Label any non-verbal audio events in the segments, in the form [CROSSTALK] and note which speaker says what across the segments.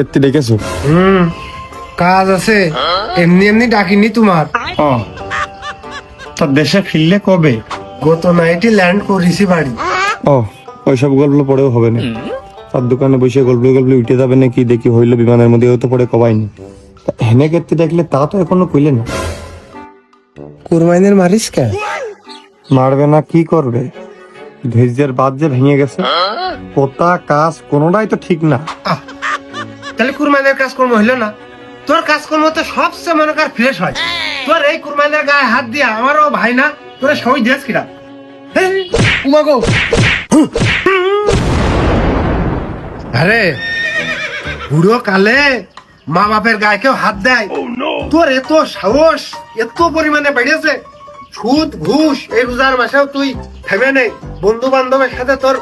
Speaker 1: কেত্তি ডেকেছো?
Speaker 2: হুম কাজ আছে। এমনি এমনি ডাকিনি তোমার।
Speaker 1: ও তা দেশে ফিরলে কবে?
Speaker 2: গত নাইটে ল্যান্ড করেছি বাড়ি।
Speaker 1: ও ওইসব গল্প পড়েও হবে না। তার দোকানে বসে গল্প গল্প উঠে যাবে নাকি দেখি হইল বিমানের মধ্যে তো পড়ে কবাইনি। তা হেনে কেত্তি দেখলে তা তো এখনও কইলে না।
Speaker 2: কুরমাইনের মারিস কে?
Speaker 1: মারবে না কি করবে? ধৈর্যের বাদ যে ভেঙে গেছে। পোতা কাজ কোনোটাই তো ঠিক না।
Speaker 2: আহ, তাহলে কুরবাইনের কাজকর্ম হইল না। তোর কাজকর্ম তো সবচেয়ে মনে কর ফ্রেশ হয়। তোর এই কুরবাইনের গায়ে হাত দিয়া আমারও ভাই না তোর সময় দিয়েছ কিরা। উমাগো আরে বুড়ো কালে মা বাপের গায়ে কেউ হাত দেয়। তোর এত সাহস এত পরিমাণে বেড়েছে। সুদ ঘুষ এই রোজার মাসেও তুই থেমে নেই বন্ধু বান্ধবের সাথে তোর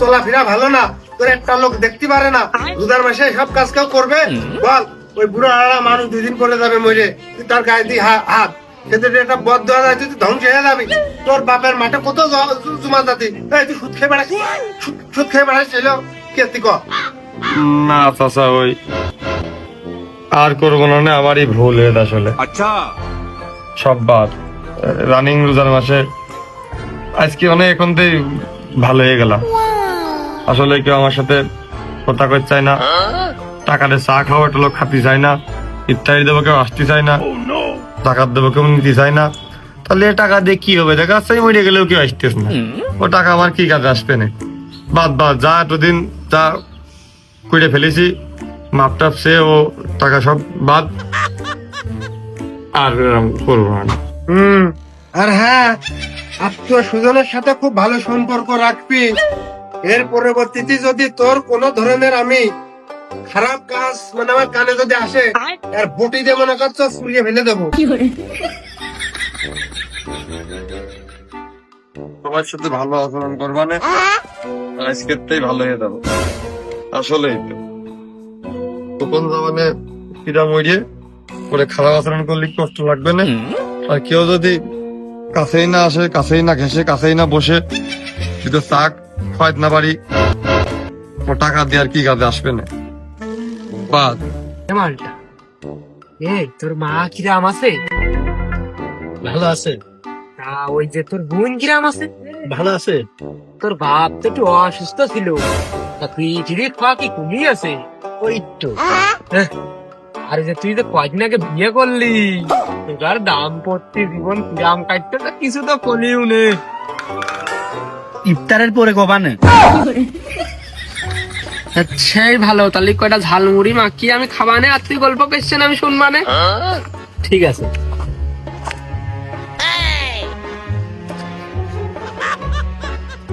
Speaker 2: চলাফেরা ভালো না। তোর একটা লোক দেখতে পারে না। মাসে সব কাজ কেউ করবে বল ওই বুড়ো আড়া মানুষ দুদিন করে যাবে মরে। তার গায়ে দিয়ে হাত। বদ দেওয়া যায় তুই ধ্বংস হয়ে যাবি। তোর বাপের মাঠে কত যাতি তুই সুদ খেয়ে সুদ খেয়ে কে তুই
Speaker 1: না চাচা ওই আর করব না মানে আমারই ভুল হয়ে আসলে।
Speaker 3: আচ্ছা।
Speaker 1: সব বার রানিং রোজার মাসে আজকে অনেক এখন ভালো হয়ে গেলাম। আসলে কেউ আমার সাথে কথা কইতে চায় না। টাকাতে চা খাওয়া একটা লোক খাতে চায় না। ইত্যাদি দেবো কেউ আসতে চায় না। টাকা দেবো কেউ নিতে চায় না। তাহলে টাকা দিয়ে কি হবে? দেখা যাচ্ছে মরে গেলেও কেউ আসতেছ না। ও টাকা আমার কি কাজে আসবে না? বাদ বাদ, যা এতদিন যা কইরে ফেলেছি, মাপ টাপ সে ও টাকা সব বাদ। আর এরম করব না।
Speaker 2: আর হ্যাঁ আত্মীয় স্বজনের সাথে খুব ভালো সম্পর্ক রাখবি। এর পরবর্তীতে যদি তোর কোনো ধরনের আমি খারাপ কাজ মানে আমার কানে যদি আসে আর? বটি দিয়ে মনে করছ সুরিয়ে ফেলে দেবো।
Speaker 1: সবার সাথে ভালো আচরণ করবা না? আজকের তাই ভালো হয়ে যাব। আসলেই তো। কিরা মরিয়ে করে খারাপ আচরণ করলে কষ্ট লাগবে না? আর কেউ যদি কাছেই না আসে কাছেই না ঘেসে কাছেই না বসে যদি চাক খাওয়াইতে না পারি ও টাকা দিয়ে আর কি কাজে আসবে না। বাদ।
Speaker 4: মালটা। এই তোর মা কিরাম আছে?
Speaker 5: ভালো আছে।
Speaker 4: তা ওই যে তোর বোন কিরাম আছে?
Speaker 5: ভালো আছে।
Speaker 4: তোর বাপ তো একটু অসুস্থ ছিল। তা তুই চিড়ি খাওয়া কি কমিয়ে আছে?
Speaker 5: ওই তো।
Speaker 4: হ্যাঁ। আর যে তুই কয়দিন আগে বিয়ে করলি তোর দাম্পত্য জীবন কিরাম কাটতে তা কিছু তো কলিও নে
Speaker 5: ইফতারের পরে কবানে [LAUGHS]
Speaker 4: সেই ভালো তাহলে কয়টা ঝালমুড়ি মাখিয়ে আমি খাবানে? আর তুই গল্প করছেন আমি শুনবানে?
Speaker 5: ঠিক আছে।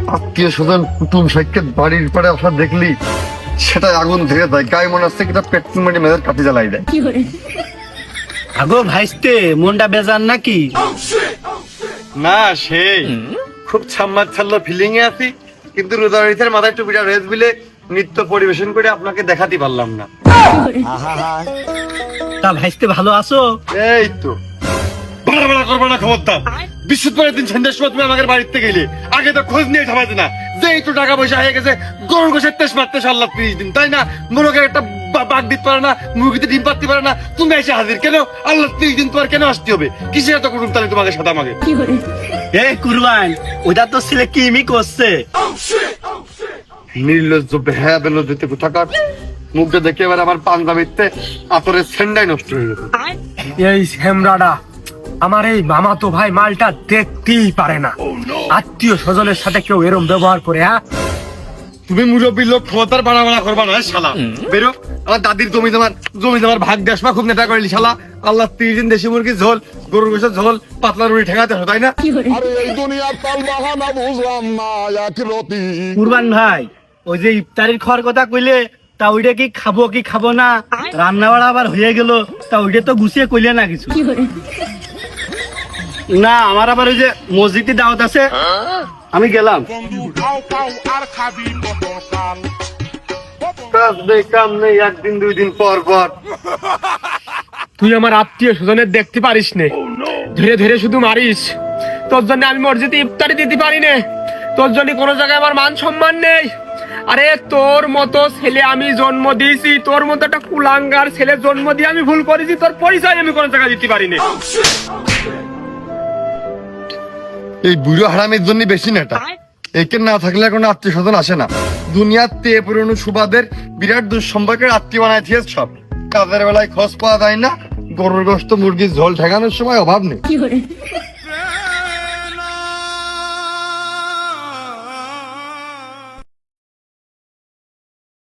Speaker 1: আত্মীয় স্বজন কুটুম সাক্ষাৎ বাড়ির পরে আসা দেখলি সেটাই আগুন ধরে দেয় গায়ে মনে হচ্ছে কিনা পেট্রোল মেরে মেয়েদের কাটি জ্বালাই দেয়।
Speaker 5: আগো ভাইস্তে মনটা বেজান নাকি?
Speaker 1: না সেই। খুব ছাম্মার ছাল্লা ফিলিং এ আছি কিন্তু রোজারিতের মাথায় টুপিটা রেস বিলে নৃত্য পরিবেশন করে আপনাকে দেখাতে পারলাম না।
Speaker 5: তা ভাইস্তে ভালো আছো?
Speaker 1: এই তো। বাড়া বাড়া করব না খবরদার। বৃহস্পতিবার দিন সন্ধ্যার সময় তুমি আমাদের বাড়িতে গেলে। আগে তো খোঁজ নিয়ে থামাতে না। যে একটু টাকা পয়সা হয়ে গেছে গরুর গোসের তেস মারতে আল্লাহ ত্রিশ দিন তাই না? মোরকে একটা বাঘ দিতে পারে না মুরগিতে ডিম পাততে পারে না তুমি এসে হাজির কেন? আল্লাহ ত্রিশ দিন তোমার কেন আসতে হবে? কিসের এত কুটুম তাহলে তোমাকে সাথে আমাকে
Speaker 5: এ কুরবান ওটা তো ছেলে কিমি করছে।
Speaker 1: নির্লজ্জ বেলজ্জতে কোথাকার? মুখটা দেখে এবার আমার পাঞ্জাবিতে আতরের সেন্ডাই নষ্ট হয়ে গেছে
Speaker 2: এই হেমরাডা আমার এই মামা তো ভাই মালটা দেখতেই পারে না। আত্মীয় স্বজনের সাথে কেউ এরম ব্যবহার করে হ্যাঁ?
Speaker 1: তুমি মুরব্বী লোক ক্ষমতার বাড়া বাড়া করবা না শালা? বেরো। আমার দাদির জমি তোমার জমি তোমার ভাগ দেশ খুব নেতা করলি শালা। আল্লাহ তিরিশ দিন দেশি মুরগির ঝোল গরুর গোসের ঝোল পাতলা রুটি ঠেকাতে হয় তাই না?
Speaker 5: কুরবান ভাই ওই যে ইফতারির খাওয়ার কথা কইলে তা ওইটা কি খাব কি খাব না? রান্না বাড়া আবার হয়ে গেল তা ওইটা তো গুছিয়ে কইলে না কিছু। না আমার আবার ওই যে মসজিদে দাওয়াত আছে। আমি গেলাম।
Speaker 1: কাজ নেই কাম নেই একদিন দুই দিন পর পর।
Speaker 2: তুই আমার আত্মীয় স্বজনের দেখতে পারিস নে। ধীরে ধীরে শুধু মারিস। তোর জন্য আমি মসজিদে ইফতারি দিতে পারি নে। তোর জন্য কোনো জায়গায় আমার মান সম্মান নেই।
Speaker 4: আরে তোর মতো ছেলে আমি জন্ম দিয়েছি তোর মতো একটা কুলাঙ্গার ছেলে জন্ম দিয়ে আমি ভুল করেছি তোর পরিচয় আমি কোনো জায়গায় দিতে পারিনি
Speaker 1: এই বুড়ো হারামের জন্য বেশি নেটা। একে না থাকলে কোনো আত্মীয় স্বজন আসে না। দুনিয়ার তে পুরনো সুবাদের বিরাট দুঃসম্পর্কের আত্মীয় বানায় থিয়েছ সব। কাজের বেলায় খোঁজ পাওয়া যায় না, গরুর গোস্ত, মুরগির ঝোল ঠেকানোর সময় অভাব নেই।